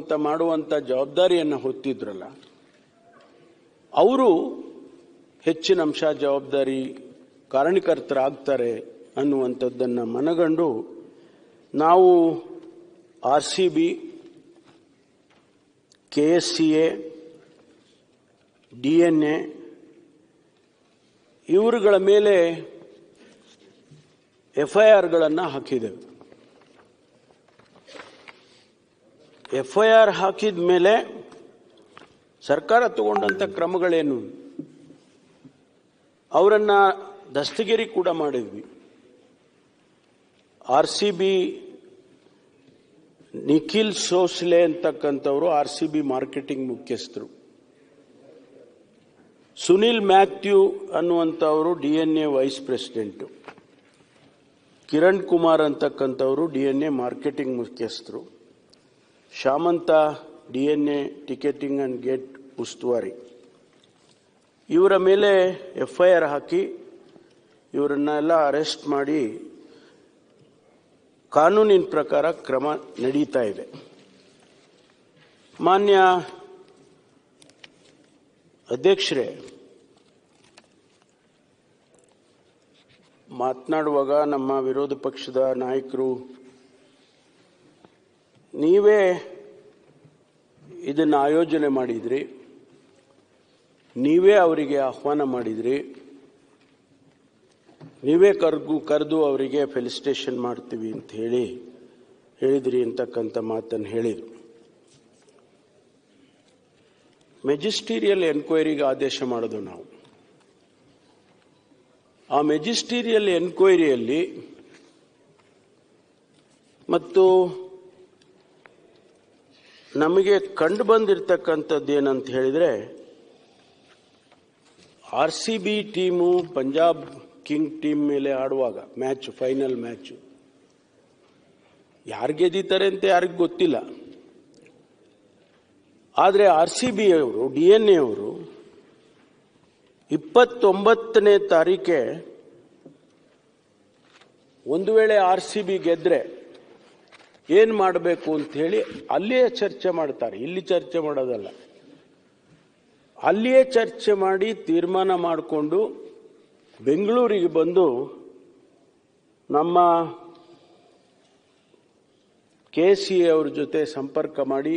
ಅಂತ ಮಾಡುವಂತ ಜವಾಬ್ದಾರಿಯನ್ನು ಹೊತ್ತಿದ್ರಲ್ಲ, ಅವರು ಹೆಚ್ಚಿನ ಅಂಶ ಜವಾಬ್ದಾರಿ ಕಾರಣಕರ್ತರಾಗ್ತಾರೆ ಅನ್ನುವಂಥದ್ದನ್ನು ಮನಗಂಡು ನಾವು R C B, K S C A, D N A ಇವರುಗಳ ಮೇಲೆ ಎಫ್ ಐ ಆರ್ಗಳನ್ನು ಹಾಕಿದೆವು ಎಫ್ ಐ ಆರ್ ಹಾಕಿದ ಮೇಲೆ ಸರ್ಕಾರ ತಗೊಂಡಂಥ ಕ್ರಮಗಳೇನು? ಅವರನ್ನ ದಸ್ತಗಿರಿ ಕೂಡ ಮಾಡಿದ್ವಿ. R C B Nikhil Sosle ಅಂತಕ್ಕಂಥವ್ರು R C B marketing ಮುಖ್ಯಸ್ಥರು. Sunil Mathew ಅನ್ನುವಂಥವರು D N A vice president. Kiran Kumar ಅಂತಕ್ಕಂಥವರು D N A marketing ಮುಖ್ಯಸ್ಥರು. Shamanth D N A ticketing and gate ಉಸ್ತುವಾರಿ. ಇವರ ಮೇಲೆ ಎಫ್ ಐ ಆರ್ ಹಾಕಿ ಇವರನ್ನೆಲ್ಲ ಅರೆಸ್ಟ್ ಮಾಡಿ ಕಾನೂನಿನ ಪ್ರಕಾರ ಕ್ರಮ ನಡೀತಾ ಇದೆ. ಮಾನ್ಯ ಅಧ್ಯಕ್ಷರೇ, ಮಾತನಾಡುವಾಗ ನಮ್ಮ ವಿರೋಧ ಪಕ್ಷದ ನಾಯಕರು ನೀವೇ ಇದನ್ನು ಆಯೋಜನೆ ಮಾಡಿದ್ರಿ. ನೀವೇ ಅವರಿಗೆ ಆಹ್ವಾನ ಮಾಡಿದ್ರಿ. ನೀವೇ ಕರ್ಗು ಕರೆದು ಅವರಿಗೆ ಫೆಲಿಸಿಟೇಷನ್ ಮಾಡ್ತೀವಿ ಅಂತ ಹೇಳಿ, ಹೇಳಿದ್ರಿ ಅಂತಕ್ಕಂಥ ಮಾತನ್ನು ಹೇಳಿದರು. ಮೆಜಿಸ್ಟೀರಿಯಲ್ ಎನ್ಕ್ವೈರಿಗೆ ಆದೇಶ ಮಾಡೋದು ನಾವು. ಆ ಮೆಜಿಸ್ಟೀರಿಯಲ್ ಎನ್ಕ್ವೈರಿಯಲ್ಲಿ ಮತ್ತು ನಮಗೆ ಕಂಡು ಬಂದಿರತಕ್ಕಂಥದ್ದು ಏನಂತ ಹೇಳಿದರೆ R C B team Punjab king team ಮೇಲೆ ಆಡುವಾಗ, ಮ್ಯಾಚ್, ಫೈನಲ್ ಮ್ಯಾಚ್, ಯಾರು ಗೆದ್ದಿದ್ದಾರೆ ಅಂತ ಯಾರಿಗೂ ಗೊತ್ತಿಲ್ಲ. ಆದರೆ ಆರ್ ಸಿ ಬಿ ಅವರು ಡಿ ಎನ್ ಎ ಅವರು ಇಪ್ಪತ್ತೊಂಬತ್ತನೇ ತಾರೀಕೆ ಒಂದು ವೇಳೆ ಆರ್ ಸಿ ಬಿ ಗೆದ್ರೆ ಏನ್ ಮಾಡಬೇಕು ಅಂತ ಹೇಳಿ ಅಲ್ಲಿಯೇ ಚರ್ಚೆ ಮಾಡ್ತಾರೆ. ಇಲ್ಲಿ ಚರ್ಚೆ ಮಾಡೋದಲ್ಲ. ಅಲ್ಲಿಯೇ ಚರ್ಚೆ ಮಾಡಿ ತೀರ್ಮಾನ ಮಾಡಿಕೊಂಡು ಬೆಂಗಳೂರಿಗೆ ಬಂದು ನಮ್ಮ ಕೆ ಸಿ ಅವ್ರ ಜೊತೆ ಸಂಪರ್ಕ ಮಾಡಿ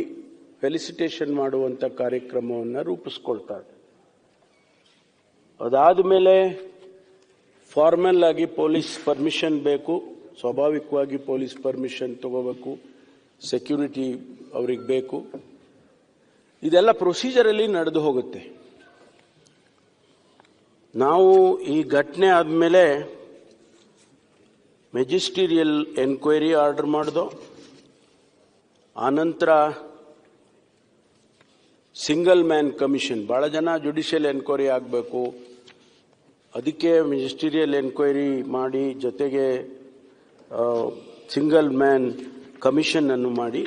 ಫೆಲಿಸಿಟೇಷನ್ ಮಾಡುವಂಥ ಕಾರ್ಯಕ್ರಮವನ್ನು ರೂಪಿಸ್ಕೊಳ್ತಾರೆ. ಅದಾದ ಮೇಲೆ ಫಾರ್ಮಲ್ ಆಗಿ ಪೊಲೀಸ್ ಪರ್ಮಿಷನ್ ಬೇಕು. ಸ್ವಾಭಾವಿಕವಾಗಿ ಪೊಲೀಸ್ ಪರ್ಮಿಷನ್ ತಗೋಬೇಕು, ಸೆಕ್ಯೂರಿಟಿ ಅವ್ರಿಗೆ ಬೇಕು. ಇದೆಲ್ಲ ಪ್ರೊಸೀಜರಲ್ಲಿ ನಡೆದು ಹೋಗುತ್ತೆ. ನಾವು ಈ ಘಟನೆ ಆದಮೇಲೆ ಮೆಜಿಸ್ಟೀರಿಯಲ್ ಎನ್ಕ್ವೈರಿ ಆರ್ಡರ್ ಮಾಡ್ದೋ, ಆನಂತರ ಸಿಂಗಲ್ ಮ್ಯಾನ್ ಕಮಿಷನ್ ಭಾಳ ಜನ ಜುಡಿಷಿಯಲ್ ಎನ್ಕ್ವೈರಿ ಆಗಬೇಕು. ಅದಕ್ಕೆ ಮೆಜಿಸ್ಟೀರಿಯಲ್ ಎನ್ಕ್ವೈರಿ ಮಾಡಿ ಜೊತೆಗೆ ಸಿಂಗಲ್ ಮ್ಯಾನ್ ಕಮಿಷನ್ ಅನ್ನು ಮಾಡಿ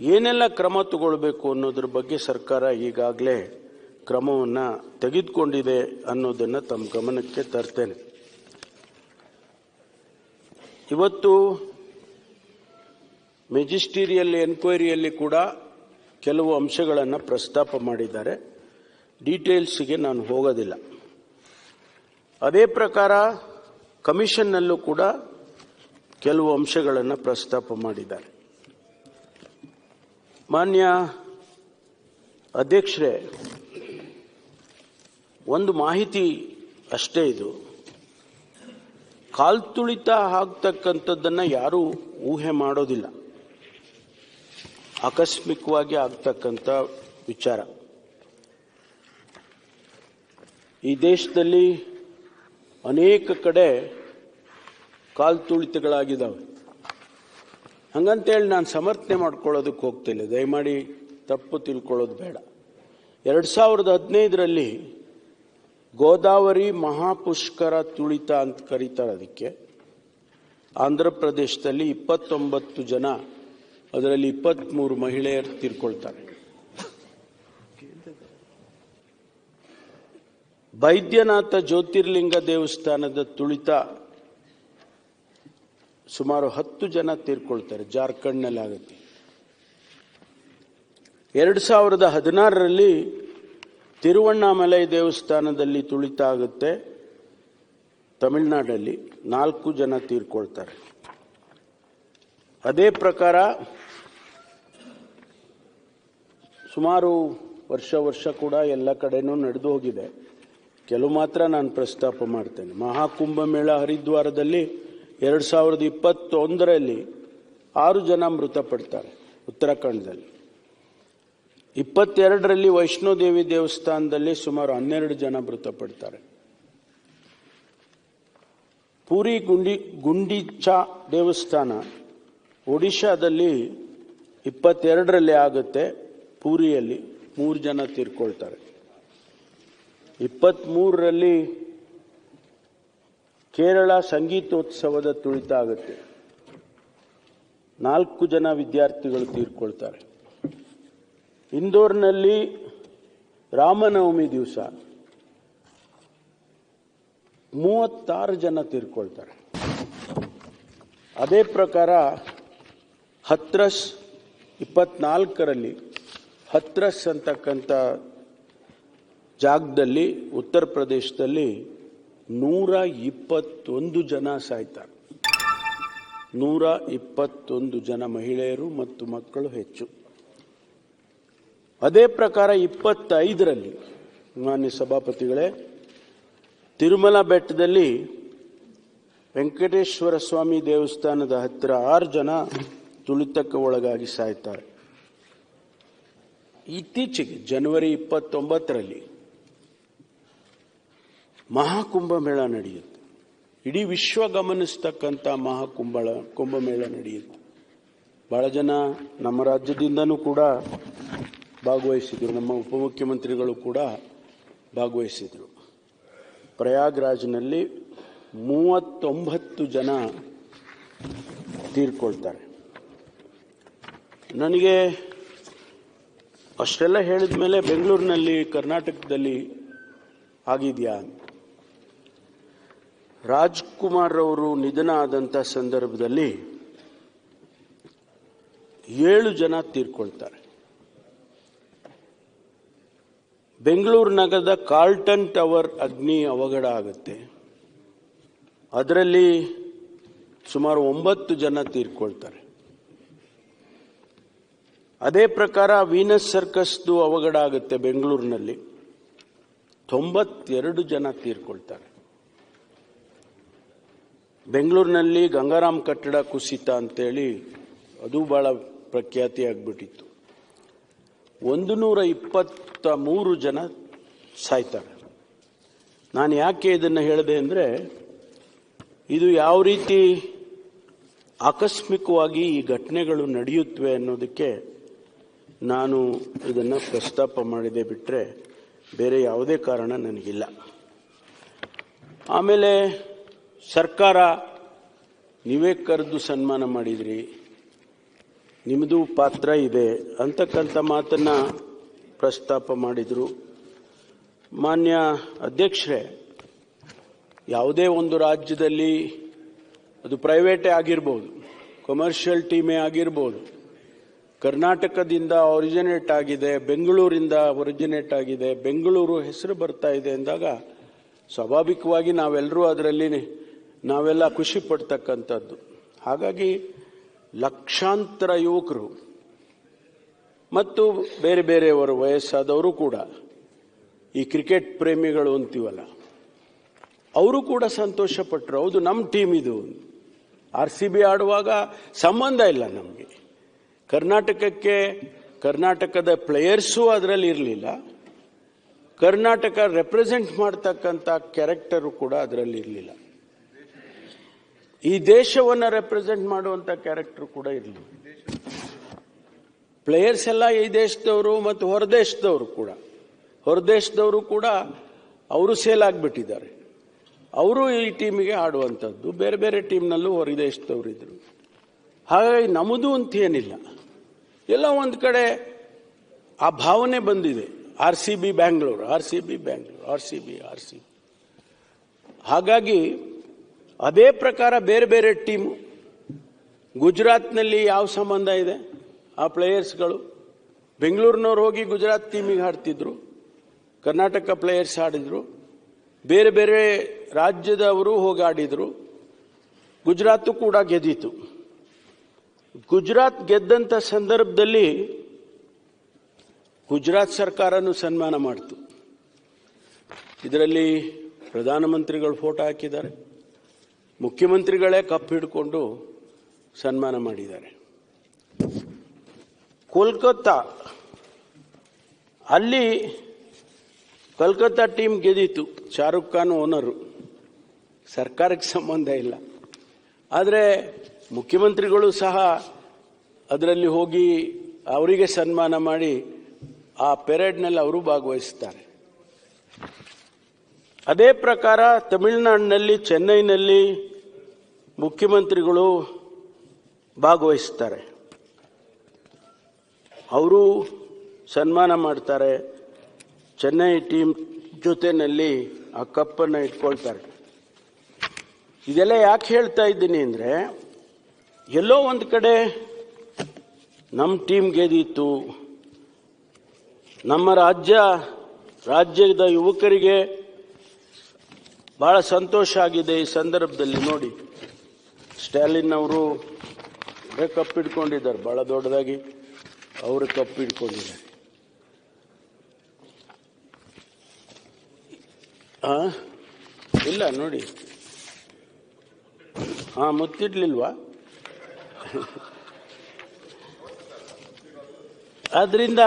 ಏನೆಲ್ಲ ಕ್ರಮ ತಗೊಳ್ಬೇಕು ಅನ್ನೋದ್ರ ಬಗ್ಗೆ ಸರ್ಕಾರ ಈಗಾಗಲೇ ಕ್ರಮವನ್ನು ತೆಗೆದುಕೊಂಡಿದೆ ಅನ್ನೋದನ್ನು ತಮ್ಮ ಗಮನಕ್ಕೆ ತರ್ತೇನೆ. ಇವತ್ತು ಮೆಜಿಸ್ಟೀರಿಯಲ್ ಎನ್ಕ್ವೈರಿಯಲ್ಲಿ ಕೂಡ ಕೆಲವು ಅಂಶಗಳನ್ನು ಪ್ರಸ್ತಾಪ ಮಾಡಿದ್ದಾರೆ. ಡೀಟೇಲ್ಸ್ಗೆ ನಾನು ಹೋಗೋದಿಲ್ಲ. ಅದೇ ಪ್ರಕಾರ ಕಮಿಷನ್ನಲ್ಲೂ ಕೂಡ ಕೆಲವು ಅಂಶಗಳನ್ನು ಪ್ರಸ್ತಾಪ ಮಾಡಿದ್ದಾರೆ. ಮಾನ್ಯ ಅಧ್ಯಕ್ಷರೇ, ಒಂದು ಮಾಹಿತಿ ಅಷ್ಟೇ ಇದು. ಕಾಲ್ತುಳಿತ ಆಗ್ತಕ್ಕಂಥದ್ದನ್ನು ಯಾರೂ ಊಹೆ ಮಾಡೋದಿಲ್ಲ. ಆಕಸ್ಮಿಕವಾಗಿ ಆಗ್ತಕ್ಕಂಥ ವಿಚಾರ. ಈ ದೇಶದಲ್ಲಿ ಅನೇಕ ಕಡೆ ಕಾಲ್ತುಳಿತಗಳಾಗಿದ್ದಾವೆ. ಹಂಗಂತೇಳಿ ನಾನು ಸಮರ್ಥನೆ ಮಾಡ್ಕೊಳ್ಳೋದಕ್ಕೆ ಹೋಗ್ತಿಲ್ಲ. ದಯಮಾಡಿ ತಪ್ಪು ತಿಳ್ಕೊಳ್ಳೋದು ಬೇಡ. ಎರಡು ಸಾವಿರದ ಹದಿನೈದರಲ್ಲಿ ಗೋದಾವರಿ ಮಹಾಪುಷ್ಕರ ತುಳಿತ ಅಂತ ಕರೀತಾರೆ ಅದಕ್ಕೆ. ಆಂಧ್ರ ಪ್ರದೇಶದಲ್ಲಿ ಇಪ್ಪತ್ತೊಂಬತ್ತು ಜನ, ಅದರಲ್ಲಿ ಇಪ್ಪತ್ತ್ಮೂರು ಮಹಿಳೆಯರು ತೀರ್ಕೊಳ್ತಾರೆ. ಬೈದ್ಯನಾಥ ಜ್ಯೋತಿರ್ಲಿಂಗ ದೇವಸ್ಥಾನದ ತುಳಿತ ಸುಮಾರು ಹತ್ತು ಜನ ತೀರ್ಕೊಳ್ತಾರೆ, ಜಾರ್ಖಂಡ್ನಲ್ಲಿ ಆಗುತ್ತೆ. ಎರಡು ಸಾವಿರದ ಹದಿನಾರರಲ್ಲಿ ತಿರುವಣ್ಣಾಮಲೈ ದೇವಸ್ಥಾನದಲ್ಲಿ ತುಳಿತ ಆಗುತ್ತೆ. ತಮಿಳುನಾಡಲ್ಲಿ ನಾಲ್ಕು ಜನ ತೀರ್ಕೊಳ್ತಾರೆ. ಅದೇ ಪ್ರಕಾರ ಸುಮಾರು ವರ್ಷ ವರ್ಷ ಕೂಡ ಎಲ್ಲ ಕಡೆನೂ ನಡೆದು ಹೋಗಿದೆ. ಕೆಲವು ಮಾತ್ರ ನಾನು ಪ್ರಸ್ತಾಪ ಮಾಡ್ತೇನೆ. ಮಹಾಕುಂಭ ಮೇಳ ಹರಿದ್ವಾರದಲ್ಲಿ ಎರಡು ಸಾವಿರದ ಇಪ್ಪತ್ತೊಂದರಲ್ಲಿ ಆರು ಜನ ಮೃತಪಡ್ತಾರೆ ಉತ್ತರಾಖಂಡದಲ್ಲಿ. ಇಪ್ಪತ್ತೆರಡರಲ್ಲಿ ವೈಷ್ಣೋದೇವಿ ದೇವಸ್ಥಾನದಲ್ಲಿ ಸುಮಾರು ಹನ್ನೆರಡು ಜನ ಮೃತಪಡ್ತಾರೆ. ಪೂರಿ ಗುಂಡಿ, ಗುಂಡಿಚಾ ದೇವಸ್ಥಾನ ಒಡಿಶಾದಲ್ಲಿ ಇಪ್ಪತ್ತೆರಡರಲ್ಲಿ ಆಗುತ್ತೆ, ಪೂರಿಯಲ್ಲಿ ಮೂರು ಜನ ತೀರ್ಕೊಳ್ತಾರೆ. ಇಪ್ಪತ್ತ್ಮೂರರಲ್ಲಿ ಕೇರಳ ಸಂಗೀತೋತ್ಸವದ ತುಳಿತ ಆಗುತ್ತೆ. ನಾಲ್ಕು ಜನ ವಿದ್ಯಾರ್ಥಿಗಳು ತೀರ್ಕೊಳ್ತಾರೆ. ಇಂದೋರ್ನಲ್ಲಿ ರಾಮನವಮಿ ದಿವಸ. ಮೂವತ್ತಾರು ಜನ ತೀರ್ಕೊಳ್ತಾರೆ. ಅದೇ ಪ್ರಕಾರ ಹತ್ರಸ್ ಇಪ್ಪತ್ನಾಲ್ಕರಲ್ಲಿ, ಹತ್ರಸ್ ಅಂತಕ್ಕಂಥ ಜಾಗದಲ್ಲಿ, ಉತ್ತರ ಪ್ರದೇಶದಲ್ಲಿ ನೂರ ಇಪ್ಪತ್ತೊಂದು ಜನ ಸಾಯ್ತಾರೆ. ನೂರ ಇಪ್ಪತ್ತೊಂದು ಜನ ಮಹಿಳೆಯರು ಮತ್ತು ಮಕ್ಕಳು ಹೆಚ್ಚು. ಅದೇ ಪ್ರಕಾರ ಇಪ್ಪತ್ತೈದರಲ್ಲಿ, ಮಾನ್ಯ ಸಭಾಪತಿಗಳೇ, ತಿರುಮಲ ಬೆಟ್ಟದಲ್ಲಿ ವೆಂಕಟೇಶ್ವರ ಸ್ವಾಮಿ ದೇವಸ್ಥಾನದ ಹತ್ತಿರ ಆರು ಜನ ತುಳಿತಕ್ಕೆ ಒಳಗಾಗಿ ಸಾಯ್ತಾರೆ. ಇತ್ತೀಚೆಗೆ, ಜನವರಿ ಇಪ್ಪತ್ತೊಂಬತ್ತರಲ್ಲಿ ಮಹಾಕುಂಭ ಮೇಳ ನಡೆಯುತ್ತೆ. ಇಡೀ ವಿಶ್ವ ಗಮನಿಸ್ತಕ್ಕಂಥ ಮಹಾಕುಂಭಳ ಕುಂಭಮೇಳ ನಡೆಯುತ್ತೆ. ಬಹಳ ಜನ ನಮ್ಮ ರಾಜ್ಯದಿಂದನೂ ಕೂಡ ಭಾಗವಹಿಸಿದರು. ನಮ್ಮ ಉಪಮುಖ್ಯಮಂತ್ರಿಗಳು ಕೂಡ ಭಾಗವಹಿಸಿದರು. ಪ್ರಯಾಗ್ರಾಜ್ನಲ್ಲಿ ಮೂವತ್ತೊಂಬತ್ತು ಜನ ತೀರ್ಕೊಳ್ತಾರೆ. ನನಗೆ ಅಷ್ಟೆಲ್ಲ ಹೇಳಿದ ಮೇಲೆ ಬೆಂಗಳೂರಿನಲ್ಲಿ, ಕರ್ನಾಟಕದಲ್ಲಿ ಆಗಿದೆಯಾ ರಾಜ್ಕುಮಾರ್ ಅವರು ನಿಧನ ಆದಂಥ ಸಂದರ್ಭದಲ್ಲಿ ಏಳು ಜನ ತೀರ್ಕೊಳ್ತಾರೆ. ಬೆಂಗಳೂರು ನಗರದ ಕಾರ್ಲ್ಟನ್ ಟವರ್ ಅಗ್ನಿ ಅವಘಡ ಆಗುತ್ತೆ. ಅದರಲ್ಲಿ ಸುಮಾರು ಒಂಬತ್ತು ಜನ ತೀರ್ಕೊಳ್ತಾರೆ. ಅದೇ ಪ್ರಕಾರ ವೀನಸ್ ಸರ್ಕಸ್ದು ಅವಘಡ ಆಗುತ್ತೆ ಬೆಂಗಳೂರಿನಲ್ಲಿ. ತೊಂಬತ್ತೆರಡು ಜನ ತೀರ್ಕೊಳ್ತಾರೆ. ಬೆಂಗಳೂರಿನಲ್ಲಿ ಗಂಗಾರಾಮ್ ಕಟ್ಟಡ ಕುಸಿತ ಅಂತೇಳಿ ಅದು ಬಹಳ ಪ್ರಖ್ಯಾತಿ ಆಗ್ಬಿಟ್ಟಿತ್ತು. ಒಂದು ನೂರ ಇಪ್ಪತ್ತ ಮೂರು ಜನ ಸಾಯ್ತಾರೆ. ನಾನು ಯಾಕೆ ಇದನ್ನು ಹೇಳಿದೆ ಅಂದರೆ, ಇದು ಯಾವ ರೀತಿ ಆಕಸ್ಮಿಕವಾಗಿ ಈ ಘಟನೆಗಳು ನಡೆಯುತ್ತವೆ ಅನ್ನೋದಕ್ಕೆ ನಾನು ಇದನ್ನು ಪ್ರಸ್ತಾಪ ಮಾಡಿದೆ ಬಿಟ್ಟರೆ ಬೇರೆ ಯಾವುದೇ ಕಾರಣ ನನಗಿಲ್ಲ. ಆಮೇಲೆ ಸರ್ಕಾರ ನೀವೇ ಕರೆದು ಸನ್ಮಾನ ಮಾಡಿದ್ರಿ. ನಿಮ್ಮದು ಪಾತ್ರ ಇದೆ ಅಂತಕ್ಕಂಥ ಮಾತನ್ನ ಪ್ರಸ್ತಾಪ ಮಾಡಿದರು. ಮಾನ್ಯ ಅಧ್ಯಕ್ಷರೇ, ಯಾವುದೇ ಒಂದು ರಾಜ್ಯದಲ್ಲಿ ಅದು ಪ್ರೈವೇಟೇ ಆಗಿರ್ಬೋದು ಕಮರ್ಷಿಯಲ್ ಟೀಮೇ ಆಗಿರ್ಬೋದು, ಕರ್ನಾಟಕದಿಂದ ಒರಿಜಿನೇಟ್ ಆಗಿದೆ, ಬೆಂಗಳೂರಿಂದ ಒರಿಜಿನೇಟ್ ಆಗಿದೆ, ಬೆಂಗಳೂರು ಹೆಸರು ಬರ್ತಾ ಇದೆ ಅಂದಾಗ ಸ್ವಾಭಾವಿಕವಾಗಿ ನಾವೆಲ್ಲರೂ ಅದರಲ್ಲಿ ನಾವೆಲ್ಲ ಖುಷಿ ಪಡ್ತಕ್ಕಂಥದ್ದು. ಹಾಗಾಗಿ ಲಕ್ಷಾಂತರ ಯುವಕರು ಮತ್ತು ಬೇರೆ ಬೇರೆಯವರು ವಯಸ್ಸಾದವರು ಕೂಡ ಈ ಕ್ರಿಕೆಟ್ ಪ್ರೇಮಿಗಳು ಅಂತೀವಲ್ಲ, ಅವರು ಕೂಡ ಸಂತೋಷ ಪಟ್ಟರು ಹೌದು, ನಮ್ಮ ಟೀಮ್ ಇದು. ಆರ್ ಸಿ ಬಿ ಆಡುವಾಗ ಸಂಬಂಧ ಇಲ್ಲ ನಮಗೆ. ಕರ್ನಾಟಕಕ್ಕೆ, ಕರ್ನಾಟಕದ ಪ್ಲೇಯರ್ಸು ಅದರಲ್ಲಿ ಇರಲಿಲ್ಲ. ಕರ್ನಾಟಕ ರೆಪ್ರೆಸೆಂಟ್ ಮಾಡ್ತಕ್ಕಂಥ ಕ್ಯಾರೆಕ್ಟರು ಕೂಡ ಅದರಲ್ಲಿ ಇರಲಿಲ್ಲ. ಈ ದೇಶವನ್ನು ರೆಪ್ರೆಸೆಂಟ್ ಮಾಡುವಂಥ ಕ್ಯಾರೆಕ್ಟರ್ ಕೂಡ ಇರಲಿ. ಪ್ಲೇಯರ್ಸ್ ಎಲ್ಲ ಈ ದೇಶದವರು ಮತ್ತು ಹೊರದೇಶದವರು ಕೂಡ. ಹೊರದೇಶದವರು ಕೂಡ ಅವರು ಸೇಲ್ ಆಗಿಬಿಟ್ಟಿದ್ದಾರೆ. ಅವರು ಈ ಟೀಮಿಗೆ ಆಡುವಂಥದ್ದು ಬೇರೆ ಬೇರೆ ಟೀಮ್ನಲ್ಲೂ ಹೊರದೇಶದವರು ಇದ್ರು. ಹಾಗಾಗಿ ನಮ್ಮದು ಅಂತ ಏನಿಲ್ಲ. ಎಲ್ಲ ಒಂದು ಕಡೆ ಆ ಭಾವನೆ ಬಂದಿದೆ. R C B Bangalore R C B Bangalore R C B R C ಹಾಗಾಗಿ ಅದೇ ಪ್ರಕಾರ ಬೇರೆ ಬೇರೆ ಟೀಮು ಗುಜರಾತ್ನಲ್ಲಿ ಯಾವ ಸಂಬಂಧ ಇದೆ? ಆ ಪ್ಲೇಯರ್ಸ್ಗಳು. ಬೆಂಗಳೂರಿನವ್ರು ಹೋಗಿ ಗುಜರಾತ್ ಟೀಮಿಗೆ ಆಡ್ತಿದ್ರು. ಕರ್ನಾಟಕ ಪ್ಲೇಯರ್ಸ್ ಆಡಿದ್ರು. ಬೇರೆ ಬೇರೆ ರಾಜ್ಯದವರು ಹೋಗಿ ಆಡಿದ್ರು. ಗುಜರಾತ್ ಕೂಡ ಗೆದ್ದಿತು. ಗುಜರಾತ್ ಗೆದ್ದಂಥ ಸಂದರ್ಭದಲ್ಲಿ ಗುಜರಾತ್ ಸರ್ಕಾರನು ಸನ್ಮಾನ ಮಾಡ್ತು. ಇದರಲ್ಲಿ ಪ್ರಧಾನಮಂತ್ರಿಗಳು ಫೋಟೋ ಹಾಕಿದ್ದಾರೆ. ಮುಖ್ಯಮಂತ್ರಿಗಳೇ ಕಪ್ ಹಿಡ್ಕೊಂಡು ಸನ್ಮಾನ ಮಾಡಿದ್ದಾರೆ. ಕೋಲ್ಕತ್ತಾ, ಅಲ್ಲಿ ಕೋಲ್ಕತ್ತಾ ಟೀಮ್ ಗೆದ್ದಿತ್ತು, ಶಾರುಖ್ ಖಾನ್ ಓನರು ಸರ್ಕಾರಕ್ಕೆ ಸಂಬಂಧ ಇಲ್ಲ. ಆದರೆ ಮುಖ್ಯಮಂತ್ರಿಗಳು ಸಹ ಅದರಲ್ಲಿ ಹೋಗಿ ಅವರಿಗೆ ಸನ್ಮಾನ ಮಾಡಿ ಆ ಪೆರೇಡ್ನಲ್ಲಿ ಅವರು ಭಾಗವಹಿಸ್ತಾರೆ. ಅದೇ ಪ್ರಕಾರ ತಮಿಳುನಾಡಿನಲ್ಲಿ, ಚೆನ್ನೈನಲ್ಲಿ ಮುಖ್ಯಮಂತ್ರಿಗಳು ಭಾಗವಹಿಸ್ತಾರೆ. ಅವರು ಸನ್ಮಾನ ಮಾಡ್ತಾರೆ. ಚೆನ್ನೈ ಟೀಮ್ ಜೊತೆಯಲ್ಲಿ ಆ ಕಪ್ಪನ್ನು ಇಟ್ಕೊಳ್ತಾರೆ. ಇದೆಲ್ಲ ಯಾಕೆ ಹೇಳ್ತಾ ಇದ್ದೀನಿ ಅಂದರೆ, ಎಲ್ಲೋ ಒಂದು ಕಡೆ ನಮ್ಮ ಟೀಮ್ ಗೆದ್ದಿತ್ತು ನಮ್ಮ ರಾಜ್ಯ, ರಾಜ್ಯದ ಯುವಕರಿಗೆ ಬಹಳ ಸಂತೋಷ ಆಗಿದೆ ಈ ಸಂದರ್ಭದಲ್ಲಿ ನೋಡಿ. ಸ್ಟಾಲಿನ್ ಅವರು ಕಪ್ ಹಿಡ್ಕೊಂಡಿದ್ದಾರೆ, ಬಹಳ ದೊಡ್ಡದಾಗಿ. ಅವರು ಕಪ್ ಹಿಡ್ಕೊಂಡಿದ್ದಾರೆ. ಆ? ಇಲ್ಲ, ನೋಡಿ. ಹಾ, ಮುತ್ತಿಡ್ಲಿಲ್ವಾ? ಆದ್ರಿಂದ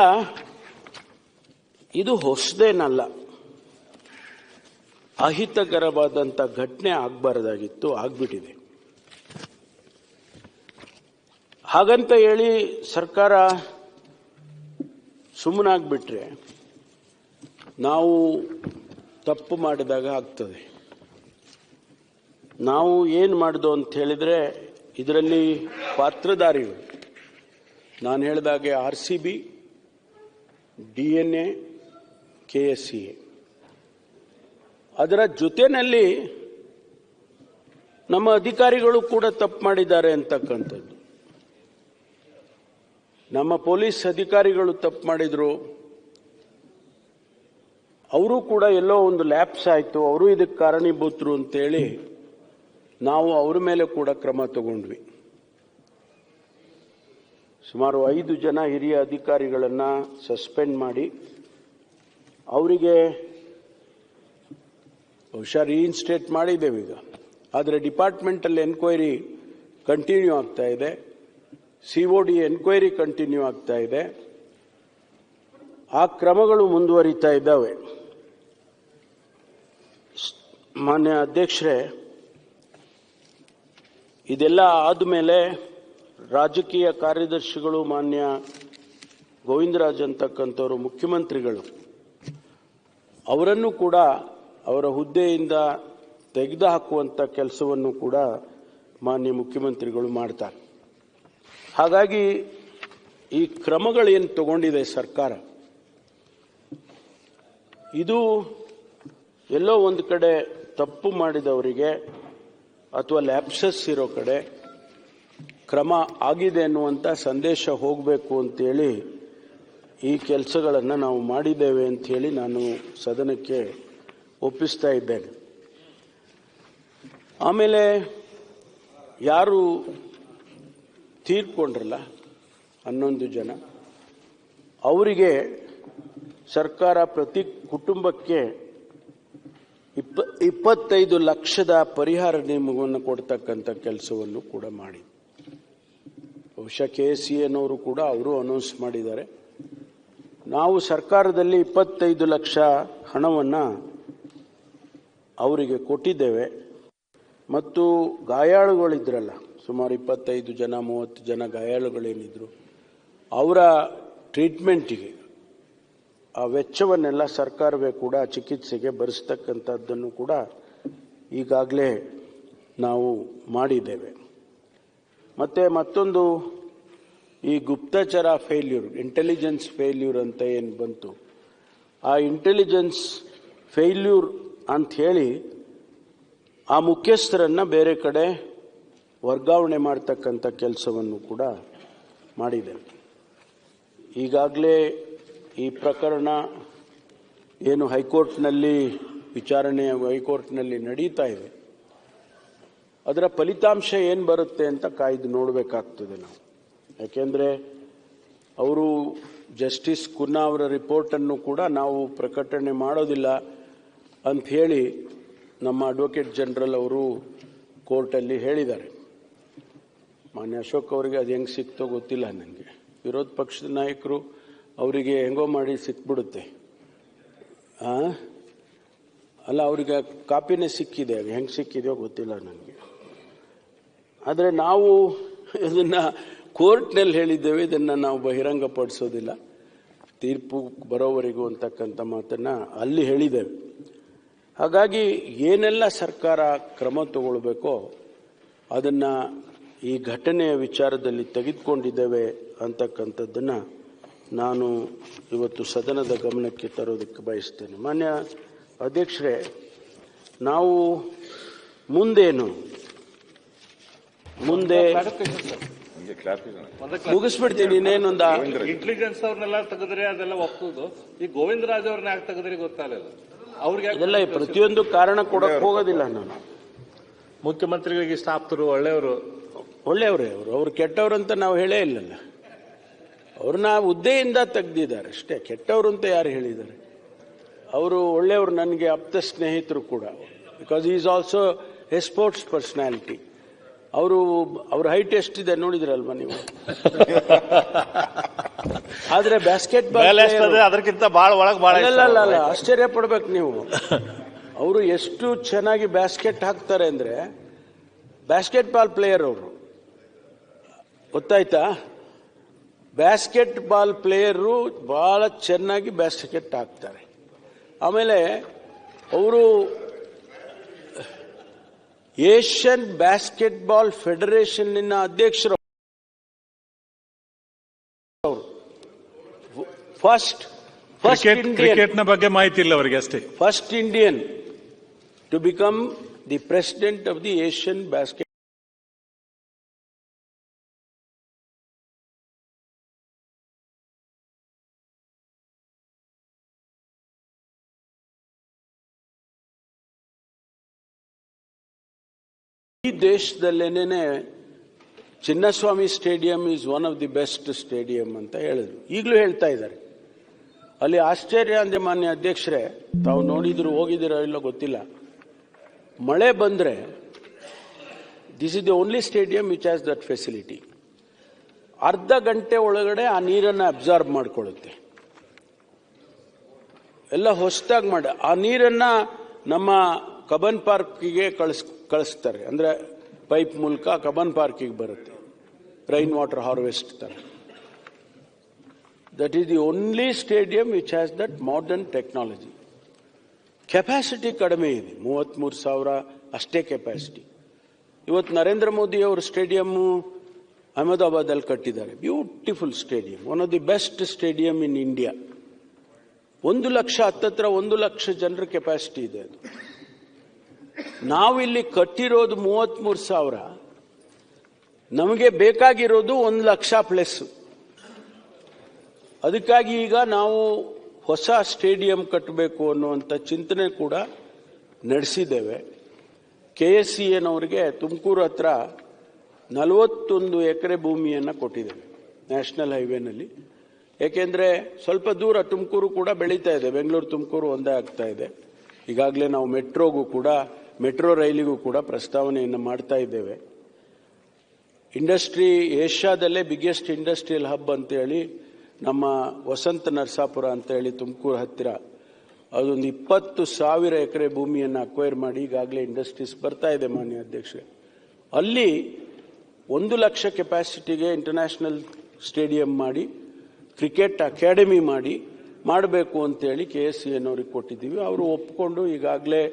ಇದು ಹೊಸದೇನಲ್ಲ. ಅಹಿತಕರವಾದಂಥ ಘಟನೆ ಆಗಬಾರ್ದಾಗಿತ್ತು, ಆಗ್ಬಿಟ್ಟಿದೆ. ಹಾಗಂತ ಹೇಳಿ ಸರ್ಕಾರ ಸುಮ್ಮನಾಗ್ಬಿಟ್ರೆ ನಾವು ತಪ್ಪು ಮಾಡಿದಾಗ ಆಗ್ತದೆ. ನಾವು ಏನು ಮಾಡಿದು ಅಂತ ಹೇಳಿದರೆ ಇದರಲ್ಲಿ ಪಾತ್ರಧಾರಿಗಳು. ನಾನು ಹೇಳಿದಾಗೆ R C B, D N A, K S C A. ಅದರ ಜೊತೆಯಲ್ಲಿ ನಮ್ಮ ಅಧಿಕಾರಿಗಳು ಕೂಡ ತಪ್ಪು ಮಾಡಿದ್ದಾರೆ ಅಂತಕ್ಕಂಥದ್ದು. ನಮ್ಮ ಪೊಲೀಸ್ ಅಧಿಕಾರಿಗಳು ತಪ್ಪು ಮಾಡಿದ್ರು. ಅವರು ಕೂಡ ಎಲ್ಲೋ ಒಂದು ಲ್ಯಾಪ್ಸ್ ಆಯಿತು, ಅವರು ಇದಕ್ಕೆ ಕಾರಣೀಭೂತರು ಅಂತೇಳಿ ನಾವು ಅವ್ರ ಮೇಲೆ ಕೂಡ ಕ್ರಮ ತಗೊಂಡ್ವಿ. ಸುಮಾರು ಐದು ಜನ ಹಿರಿಯ ಅಧಿಕಾರಿಗಳನ್ನು ಸಸ್ಪೆಂಡ್ ಮಾಡಿ, ಅವರಿಗೆ ಬಹುಶಃ ರೀಇನ್ಸ್ಟೇಟ್ ಮಾಡಿದ್ದೇವೆ ಈಗ. ಆದರೆ ಡಿಪಾರ್ಟ್ಮೆಂಟಲ್ಲಿ ಎನ್ಕ್ವೈರಿ ಕಂಟಿನ್ಯೂ ಆಗ್ತಾ ಇದೆ. C O D enquiry continue ಆಗ್ತಾ ಇದೆ. ಆ ಕ್ರಮಗಳು ಮುಂದುವರಿತಾ ಇದ್ದಾವೆ. ಮಾನ್ಯ ಅಧ್ಯಕ್ಷರೇ, ಇದೆಲ್ಲ ಆದಮೇಲೆ ರಾಜಕೀಯ ಕಾರ್ಯದರ್ಶಿಗಳು, ಮಾನ್ಯ ಗೋವಿಂದರಾಜ್ ಅಂತಕ್ಕಂಥವರು, ಮುಖ್ಯಮಂತ್ರಿಗಳು, ಅವರನ್ನು ಕೂಡ ಅವರ ಹುದ್ದೆಯಿಂದ ತೆಗೆದು ಹಾಕುವಂಥ ಕೆಲಸವನ್ನು ಕೂಡ ಮಾನ್ಯ ಮುಖ್ಯಮಂತ್ರಿಗಳು ಮಾಡ್ತಾರೆ. ಹಾಗಾಗಿ ಈ ಕ್ರಮಗಳೇನು ತಗೊಂಡಿದೆ ಸರ್ಕಾರ? ಇದು ಎಲ್ಲೋ ಒಂದು ಕಡೆ ತಪ್ಪು ಮಾಡಿದವರಿಗೆ ಅಥವಾ ಲ್ಯಾಪ್ಸಸ್ ಇರೋ ಕಡೆ ಕ್ರಮ ಆಗಿದೆ ಅನ್ನುವಂಥ ಸಂದೇಶ ಹೋಗಬೇಕು ಅಂತೇಳಿ ಈ ಕೆಲಸಗಳನ್ನು ನಾವು ಮಾಡಿದ್ದೇವೆ ಅಂಥೇಳಿ ನಾನು ಸದನಕ್ಕೆ ಒಪ್ಪಿಸ್ತಾ ಇದ್ದೇನೆ. ಆಮೇಲೆ ಯಾರು ತೀರ್ಕೊಂಡ್ರಲ್ಲ ಹನ್ನೊಂದು ಜನ, ಅವರಿಗೆ ಸರ್ಕಾರ ಪ್ರತಿ ಕುಟುಂಬಕ್ಕೆ ಇಪ್ಪ, ಇಪ್ಪತ್ತೈದು ಲಕ್ಷದ ಪರಿಹಾರ ನಿಯಮವನ್ನು ಕೊಡ್ತಕ್ಕಂಥ ಕೆಲಸವನ್ನು ಕೂಡ ಮಾಡಿ ಬಹುಶಃ ಕೆ ಸಿ ಎನವರು ಕೂಡ ಅವರು ಅನೌನ್ಸ್ ಮಾಡಿದ್ದಾರೆ. ನಾವು ಸರ್ಕಾರದಲ್ಲಿ ಇಪ್ಪತ್ತೈದು ಲಕ್ಷ ಹಣವನ್ನು ಅವರಿಗೆ ಕೊಟ್ಟಿದ್ದೇವೆ. ಮತ್ತು ಗಾಯಾಳುಗಳಿದ್ರಲ್ಲ, ಸುಮಾರು ಇಪ್ಪತ್ತೈದು ಜನ, ಮೂವತ್ತು ಜನ ಗಾಯಾಳುಗಳೇನಿದ್ರು, ಅವರ ಟ್ರೀಟ್ಮೆಂಟಿಗೆ, ಆ ವೆಚ್ಚವನ್ನೆಲ್ಲ ಸರ್ಕಾರವೇ ಕೂಡ ಚಿಕಿತ್ಸೆಗೆ ಭರಿಸ್ತಕ್ಕಂಥದ್ದನ್ನು ಕೂಡ ಈಗಾಗಲೇ ನಾವು ಮಾಡಿದ್ದೇವೆ. ಮತ್ತು ಮತ್ತೊಂದು, ಈ ಗುಪ್ತಚರ ಫೇಲ್ಯೂರ್ ಇಂಟೆಲಿಜೆನ್ಸ್ ಫೇಲ್ಯೂರ್ ಅಂತ ಏನು ಬಂತು? ಆ ಇಂಟೆಲಿಜೆನ್ಸ್ ಫೇಲ್ಯೂರ್ ಅಂತ ಹೇಳಿ ಆ ಮುಖ್ಯಸ್ಥರನ್ನು ಬೇರೆ ಕಡೆ ವರ್ಗಾವಣೆ ಮಾಡ್ತಕ್ಕಂಥ ಕೆಲಸವನ್ನು ಕೂಡ ಮಾಡಿದೆ. ಈಗಾಗಲೇ ಈ ಪ್ರಕರಣ ಏನು ಹೈಕೋರ್ಟ್ನಲ್ಲಿ ವಿಚಾರಣೆ ಹೈಕೋರ್ಟ್ನಲ್ಲಿ ನಡೀತಾ ಇದೆ. ಅದರ ಫಲಿತಾಂಶ ಏನು ಬರುತ್ತೆ ಅಂತ ಕಾಯ್ದು ನೋಡಬೇಕಾಗ್ತದೆ ನಾವು. ಯಾಕೆಂದರೆ ಅವರು ಜಸ್ಟಿಸ್ ಕುನ್ನಾ ಅವರ ರಿಪೋರ್ಟನ್ನು ಕೂಡ ನಾವು ಪ್ರಕಟಣೆ ಮಾಡೋದಿಲ್ಲ. ಅಂತ ಹೇಳಿ ನಮ್ಮ ಅಡ್ವೊಕೇಟ್ ಜನರಲ್ ಅವರು ಕೋರ್ಟಲ್ಲಿ ಹೇಳಿದ್ದಾರೆ. ಮಾನ್ಯ ಅಶೋಕ್ ಅವರಿಗೆ ಅದು ಹೆಂಗೆ ಸಿಕ್ತೋ ಗೊತ್ತಿಲ್ಲ ನನಗೆ ವಿರೋಧ ಪಕ್ಷದ ನಾಯಕರು ಅವರಿಗೆ ಹೆಂಗೋ ಮಾಡಿ ಸಿಕ್ಬಿಡುತ್ತೆ? ಅಲ್ಲ, ಅವರಿಗೆ ಕಾಪಿನೇ ಸಿಕ್ಕಿದೆ. ಅದು ಹೆಂಗೆ ಸಿಕ್ಕಿದೆಯೋ ಗೊತ್ತಿಲ್ಲ ನನಗೆ ಆದರೆ ನಾವು ಇದನ್ನು ಕೋರ್ಟ್ನಲ್ಲಿ ಹೇಳಿದ್ದೇವೆ. ಇದನ್ನು ನಾವು ಬಹಿರಂಗಪಡಿಸೋದಿಲ್ಲ. ತೀರ್ಪು ಬರೋವರೆಗೂ ಅಂತಕ್ಕಂಥ ಮಾತನ್ನು ಅಲ್ಲಿ ಹೇಳಿದ್ದೇವೆ. ಹಾಗಾಗಿ ಏನೆಲ್ಲ ಸರ್ಕಾರ ಕ್ರಮ ತಗೊಳ್ಬೇಕೋ ಅದನ್ನು ಈ ಘಟನೆಯ ವಿಚಾರದಲ್ಲಿ ತೆಗೆದುಕೊಂಡಿದ್ದೇವೆ ಅಂತಕ್ಕಂಥದ್ದನ್ನು ನಾನು ಇವತ್ತು ಸದನದ ಗಮನಕ್ಕೆ ತರೋದಕ್ಕೆ ಬಯಸ್ತೇನೆ. ಮಾನ್ಯ ಅಧ್ಯಕ್ಷರೇ, ನಾವು ಮುಂದೇನು? ಮುಂದೆ ಮುಗಿಸ್ಬಿಡ್ತೀನಿ, ಇನ್ನೇನೊಂದ ಇಂಟೆಲಿಜೆನ್ಸ್ ಅವ್ರನ್ನೆಲ್ಲ ತೆಗೆದ್ರೆ ಅದೆಲ್ಲ ಒಪ್ಪುದು ಈ ಗೋವಿಂದ ರಾಜ್ ಅವ್ರನ್ನ ಯಾಕೆ ತೆಗೆದ್ರೆ ಗೊತ್ತಾಗಲಿಲ್ಲ. ಅವ್ರಿಗೆ ಯಾಕೆ ಅದೆಲ್ಲ ಈ ಪ್ರತಿಯೊಂದು ಕಾರಣ ಕೊಡಕ್ ಹೋಗೋದಿಲ್ಲ ನಾನು. ಮುಖ್ಯಮಂತ್ರಿಗಳಿಗೆ ಸ್ಥಾಪಿತರು ಒಳ್ಳೆಯವರು. ಒಳ್ಳೆಯವರೇ ಅವರು ಅವರು ಕೆಟ್ಟವ್ರು ಅಂತ ನಾವು ಹೇಳೇ ಇಲ್ಲಲ್ಲ. ಅವ್ರನ್ನ ಹುದ್ದೆಯಿಂದ ತೆಗ್ದಿದ್ದಾರೆ ಅಷ್ಟೇ. ಕೆಟ್ಟವರು ಅಂತ ಯಾರು ಹೇಳಿದ್ದಾರೆ? ಅವರು ಒಳ್ಳೆಯವರು ನನಗೆ ಆಪ್ತ ಸ್ನೇಹಿತರು ಕೂಡ. Because is also a sports personality ಅವರು ಅವ್ರ ಹೈಟ್ ಎಷ್ಟಿದೆ ನೋಡಿದ್ರಲ್ವಾ ನೀವು? ಆದ್ರೆ ಬ್ಯಾಸ್ಕೆಟ್ ಬಾಲ್ ಅದಕ್ಕಿಂತ ಬಹಳ ಒಳಗ್ ಬಹಳ ಅಲ್ಲ ಆಶ್ಚರ್ಯ ಪಡ್ಬೇಕು ನೀವು. ಅವರು ಎಷ್ಟು ಚೆನ್ನಾಗಿ ಬ್ಯಾಸ್ಕೆಟ್ ಹಾಕ್ತಾರೆ ಅಂದ್ರೆ ಬ್ಯಾಸ್ಕೆಟ್ ಬಾಲ್ ಪ್ಲೇಯರ್ ಅವರು. ಗೊತ್ತಾಯ್ತಾ? ಬ್ಯಾಸ್ಕೆಟ್ ಬಾಲ್ ಪ್ಲೇಯರು ಬಹಳ ಚೆನ್ನಾಗಿ ಬ್ಯಾಸ್ಕೆಟ್ ಹಾಕ್ತಾರೆ. ಆಮೇಲೆ ಅವರು ಏಷ್ಯನ್ ಬ್ಯಾಸ್ಕೆಟ್ ಬಾಲ್ ಫೆಡರೇಷನ್ನ ಅಧ್ಯಕ್ಷರು ಫಸ್ಟ್ ಫಸ್ಟ್ ಕ್ರಿಕೆಟ್ ಇಂಡಿಯನ್ ಕ್ರಿಕೆಟ್ನ ಬಗ್ಗೆ ಮಾಹಿತಿ ಇಲ್ಲ ಅವರಿಗೆ ಅಷ್ಟೇ. First Indian to become the president of the Asian Basket. ಈ ದೇಶದಲ್ಲೇನೆ Chinnaswamy stadium is one of the best stadium ಅಂತ ಹೇಳಿದ್ರು. ಈಗಲೂ ಹೇಳ್ತಾ ಇದ್ದಾರೆ. ಅಲ್ಲಿ ಆಶ್ಚರ್ಯ ಅಂದ್ರೆ ಮಾನ್ಯ ಅಧ್ಯಕ್ಷರೇ, ತಾವು ನೋಡಿದ್ರು ಹೋಗಿದಿರೋ ಇಲ್ಲ ಗೊತ್ತಿಲ್ಲ. ಮಳೆ ಬಂದ್ರೆ this is the only stadium which has that facility ಅರ್ಧ ಗಂಟೆ ಒಳಗಡೆ ಆ ನೀರನ್ನು ಅಬ್ಸಾರ್ಬ್ ಮಾಡ್ಕೊಳ್ಳುತ್ತೆ. ಎಲ್ಲ ಹೊಸದಾಗಿ ಮಾಡಿ, ಆ ನೀರನ್ನ ನಮ್ಮ ಕಬನ್ ಪಾರ್ಕಿಗೆ ಕಳಿಸ್, ಕಳಿಸ್ತಾರೆ. ಅಂದ್ರೆ ಪೈಪ್ ಮೂಲಕ ಕಬನ್ ಪಾರ್ಕಿಗೆ ಬರುತ್ತೆ. ರೈನ್ ವಾಟರ್ ಹಾರ್ವೆಸ್ಟ್ ತರ. That is the only stadium which has that modern technology capacity ಕಡಿಮೆ ಇದೆ. ಮೂವತ್ತ್ಮೂರು ಸಾವಿರ ಅಷ್ಟೇ ಕೆಪಾಸಿಟಿ ಇವತ್ತು ನರೇಂದ್ರ ಮೋದಿ ಅವರು ಸ್ಟೇಡಿಯಮ್ಮು ಅಹಮದಾಬಾದಲ್ಲಿ ಕಟ್ಟಿದ್ದಾರೆ. Beautiful stadium one of the best stadium in India ಒಂದು ಲಕ್ಷ, ಹತ್ತತ್ರ ಒಂದು ಲಕ್ಷ ಜನರ ಕೆಪಾಸಿಟಿ ಇದೆ ಅದು. ನಾವಿಲ್ಲಿ ಕಟ್ಟಿರೋದು ಮೂವತ್ತ್ಮೂರು ಸಾವಿರ. ನಮಗೆ ಬೇಕಾಗಿರೋದು ಒಂದು ಲಕ್ಷ ಪ್ಲಸ್ ಅದಕ್ಕಾಗಿ ಈಗ ನಾವು ಹೊಸ ಸ್ಟೇಡಿಯಂ ಕಟ್ಟಬೇಕು ಅನ್ನುವಂಥ ಚಿಂತನೆ ಕೂಡ ನಡೆಸಿದ್ದೇವೆ. ಕೆ ಎಸ್ ಸಿ ಎನವರಿಗೆ ತುಮಕೂರು ಹತ್ರ ನಲವತ್ತೊಂದು ಎಕರೆ ಭೂಮಿಯನ್ನು ಕೊಟ್ಟಿದ್ದೇವೆ ನ್ಯಾಷನಲ್ ಹೈವೇನಲ್ಲಿ. ಏಕೆಂದರೆ ಸ್ವಲ್ಪ ದೂರ ತುಮಕೂರು ಕೂಡ ಬೆಳೀತಾ ಇದೆ, ಬೆಂಗಳೂರು ತುಮಕೂರು ಒಂದೇ ಆಗ್ತಾ ಇದೆ. ಈಗಾಗಲೇ ನಾವು ಮೆಟ್ರೋಗೂ ಕೂಡ, ಮೆಟ್ರೋ ರೈಲಿಗೂ ಕೂಡ ಪ್ರಸ್ತಾವನೆಯನ್ನು ಮಾಡ್ತಾ ಇದ್ದೇವೆ. ಇಂಡಸ್ಟ್ರಿ ಏಷ್ಯಾದಲ್ಲೇ ಬಿಗ್ಗೆಸ್ಟ್ ಇಂಡಸ್ಟ್ರಿಯಲ್ ಹಬ್ ಅಂತೇಳಿ ನಮ್ಮ ವಸಂತ ನರಸಾಪುರ ಅಂತ ಹೇಳಿ ತುಮಕೂರು ಹತ್ತಿರ ಅದೊಂದು ಇಪ್ಪತ್ತು ಸಾವಿರ ಎಕರೆ ಭೂಮಿಯನ್ನು ಅಕ್ವೈರ್ ಮಾಡಿ ಈಗಾಗಲೇ ಇಂಡಸ್ಟ್ರೀಸ್ ಬರ್ತಾ ಇದೆ ಮಾನ್ಯ ಅಧ್ಯಕ್ಷರೇ. ಅಲ್ಲಿ ಒಂದು ಲಕ್ಷ ಕೆಪಾಸಿಟಿಗೆ ಇಂಟರ್ನ್ಯಾಷನಲ್ ಸ್ಟೇಡಿಯಂ ಮಾಡಿ ಕ್ರಿಕೆಟ್ ಅಕಾಡೆಮಿ ಮಾಡಿ ಮಾಡಬೇಕು ಅಂತೇಳಿ ಕೆ ಎಸ್ ಸಿ ಅನ್ನೋರಿಗೆ ಕೊಟ್ಟಿದ್ದೀವಿ. ಅವರು ಒಪ್ಪಿಕೊಂಡು ಈಗಾಗಲೇ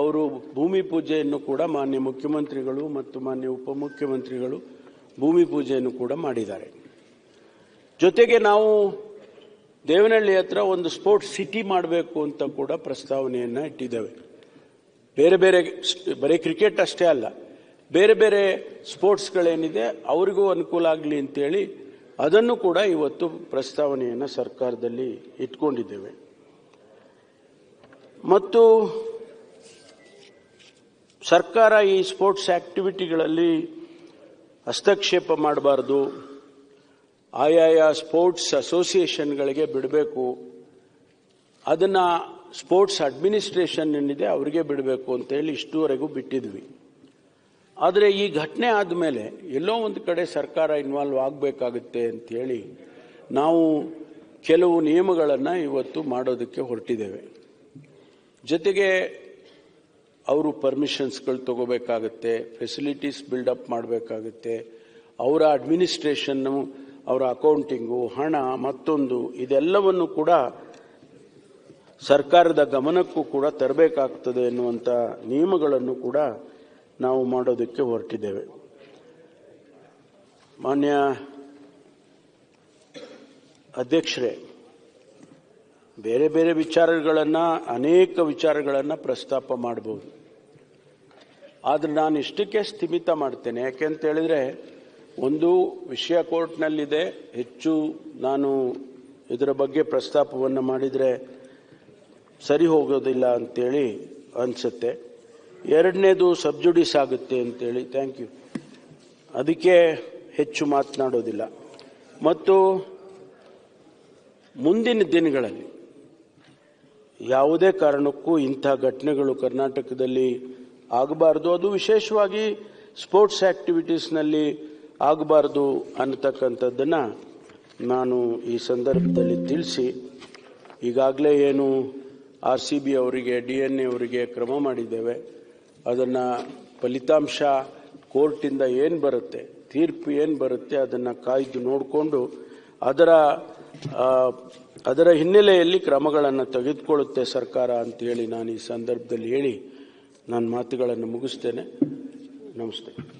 ಅವರು ಭೂಮಿ ಪೂಜೆಯನ್ನು ಕೂಡ ಮಾನ್ಯ ಮುಖ್ಯಮಂತ್ರಿಗಳು ಮತ್ತು ಮಾನ್ಯ ಉಪಮುಖ್ಯಮಂತ್ರಿಗಳು ಭೂಮಿ ಪೂಜೆಯನ್ನು ಕೂಡ ಮಾಡಿದ್ದಾರೆ. ಜೊತೆಗೆ ನಾವು ದೇವನಹಳ್ಳಿ ಹತ್ರ ಒಂದು ಸ್ಪೋರ್ಟ್ಸ್ ಸಿಟಿ ಮಾಡಬೇಕು ಅಂತ ಕೂಡ ಪ್ರಸ್ತಾವನೆಯನ್ನು ಇಟ್ಟಿದ್ದೇವೆ. ಬೇರೆ ಬೇರೆ ಬರೀ ಕ್ರಿಕೆಟ್ ಅಷ್ಟೇ ಅಲ್ಲ, ಬೇರೆ ಬೇರೆ ಸ್ಪೋರ್ಟ್ಸ್ಗಳೇನಿದೆ ಅವರಿಗೂ ಅನುಕೂಲ ಆಗಲಿ ಅಂತೇಳಿ ಅದನ್ನು ಕೂಡ ಇವತ್ತು ಪ್ರಸ್ತಾವನೆಯನ್ನು ಸರ್ಕಾರದಲ್ಲಿ ಇಟ್ಕೊಂಡಿದ್ದೇವೆ. ಮತ್ತು ಸರ್ಕಾರ ಈ ಸ್ಪೋರ್ಟ್ಸ್ ಆಕ್ಟಿವಿಟಿಗಳಲ್ಲಿ ಹಸ್ತಕ್ಷೇಪ ಮಾಡಬಾರ್ದು ಆಯಾಯ ಸ್ಪೋರ್ಟ್ಸ್ ಅಸೋಸಿಯೇಷನ್ಗಳಿಗೆ ಬಿಡಬೇಕು. ಅದನ್ನು ಸ್ಪೋರ್ಟ್ಸ್ ಅಡ್ಮಿನಿಸ್ಟ್ರೇಷನ್ ಏನಿದೆ ಅವರಿಗೆ ಬಿಡಬೇಕು ಅಂತೇಳಿ ಇಷ್ಟುವರೆಗೂ ಬಿಟ್ಟಿದ್ವಿ. ಆದರೆ ಈ ಘಟನೆ ಆದಮೇಲೆ ಎಲ್ಲೋ ಒಂದು ಕಡೆ ಸರ್ಕಾರ ಇನ್ವಾಲ್ವ್ ಆಗಬೇಕಾಗುತ್ತೆ ಅಂತೇಳಿ ನಾವು ಕೆಲವು ನಿಯಮಗಳನ್ನು ಇವತ್ತು ಮಾಡೋದಕ್ಕೆ ಹೊರಟಿದ್ದೇವೆ. ಜೊತೆಗೆ ಅವರು ಪರ್ಮಿಷನ್ಸ್ಗಳು ತಗೋಬೇಕಾಗುತ್ತೆ ಫೆಸಿಲಿಟೀಸ್ ಬಿಲ್ಡಪ್ ಮಾಡಬೇಕಾಗುತ್ತೆ, ಅವರ ಅಡ್ಮಿನಿಸ್ಟ್ರೇಷನ್ನು ಅವರ ಅಕೌಂಟಿಂಗು, ಹಣ, ಮತ್ತೊಂದು, ಇದೆಲ್ಲವನ್ನು ಕೂಡ ಸರ್ಕಾರದ ಗಮನಕ್ಕೂ ಕೂಡ ತರಬೇಕಾಗ್ತದೆ ಎನ್ನುವಂಥ ನಿಯಮಗಳನ್ನು ಕೂಡ ನಾವು ಮಾಡೋದಕ್ಕೆ ಹೊರಟಿದ್ದೇವೆ. ಮಾನ್ಯ ಅಧ್ಯಕ್ಷರೇ, ಬೇರೆ ಬೇರೆ ವಿಚಾರಗಳನ್ನು, ಅನೇಕ ವಿಚಾರಗಳನ್ನು ಪ್ರಸ್ತಾಪ ಮಾಡ್ಬೋದು ಆದರೆ ನಾನು ಇಷ್ಟಕ್ಕೆ ಸ್ಥಿಮಿತ ಮಾಡ್ತೇನೆ. ಯಾಕೆಂತ ಹೇಳಿದ್ರೆ ಒಂದು ವಿಷಯ ಕೋರ್ಟ್ನಲ್ಲಿದೆ. ಹೆಚ್ಚು ನಾನು ಇದರ ಬಗ್ಗೆ ಪ್ರಸ್ತಾಪವನ್ನು ಮಾಡಿದರೆ ಸರಿ ಹೋಗೋದಿಲ್ಲ ಅಂತೇಳಿ ಅನಿಸುತ್ತೆ. ಎರಡನೇದು ಸಬ್ಜುಡಿಸ್ ಆಗುತ್ತೆ ಅಂತೇಳಿ ಥ್ಯಾಂಕ್ ಯು ಅದಕ್ಕೆ ಹೆಚ್ಚು ಮಾತನಾಡೋದಿಲ್ಲ. ಮತ್ತು ಮುಂದಿನ ದಿನಗಳಲ್ಲಿ ಯಾವುದೇ ಕಾರಣಕ್ಕೂ ಇಂಥ ಘಟನೆಗಳು ಕರ್ನಾಟಕದಲ್ಲಿ ಆಗಬಾರ್ದು. ಅದು ವಿಶೇಷವಾಗಿ ಸ್ಪೋರ್ಟ್ಸ್ ಆಕ್ಟಿವಿಟೀಸ್ನಲ್ಲಿ ಆಗಬಾರ್ದು ಅನ್ನತಕ್ಕಂಥದ್ದನ್ನು ನಾನು ಈ ಸಂದರ್ಭದಲ್ಲಿ ತಿಳಿಸಿ, ಈಗಾಗಲೇ ಏನು ಆರ್ ಸಿ ಬಿ ಅವರಿಗೆ, ಡಿ ಎನ್ ಎ ಅವರಿಗೆ ಕ್ರಮ ಮಾಡಿದ್ದೇವೆ. ಅದನ್ನು ಫಲಿತಾಂಶ ಕೋರ್ಟಿಂದ ಏನು ಬರುತ್ತೆ, ತೀರ್ಪು ಏನು ಬರುತ್ತೆ ಅದನ್ನು ಕಾಯ್ದು ನೋಡಿಕೊಂಡು ಅದರ ಅದರ ಹಿನ್ನೆಲೆಯಲ್ಲಿ ಕ್ರಮಗಳನ್ನು ತೆಗೆದುಕೊಳ್ಳುತ್ತೆ ಸರ್ಕಾರ ಅಂತೇಳಿ ನಾನು ಈ ಸಂದರ್ಭದಲ್ಲಿ ಹೇಳಿ ನನ್ನ ಮಾತುಗಳನ್ನು ಮುಗಿಸ್ತೇನೆ. ನಮಸ್ತೆ.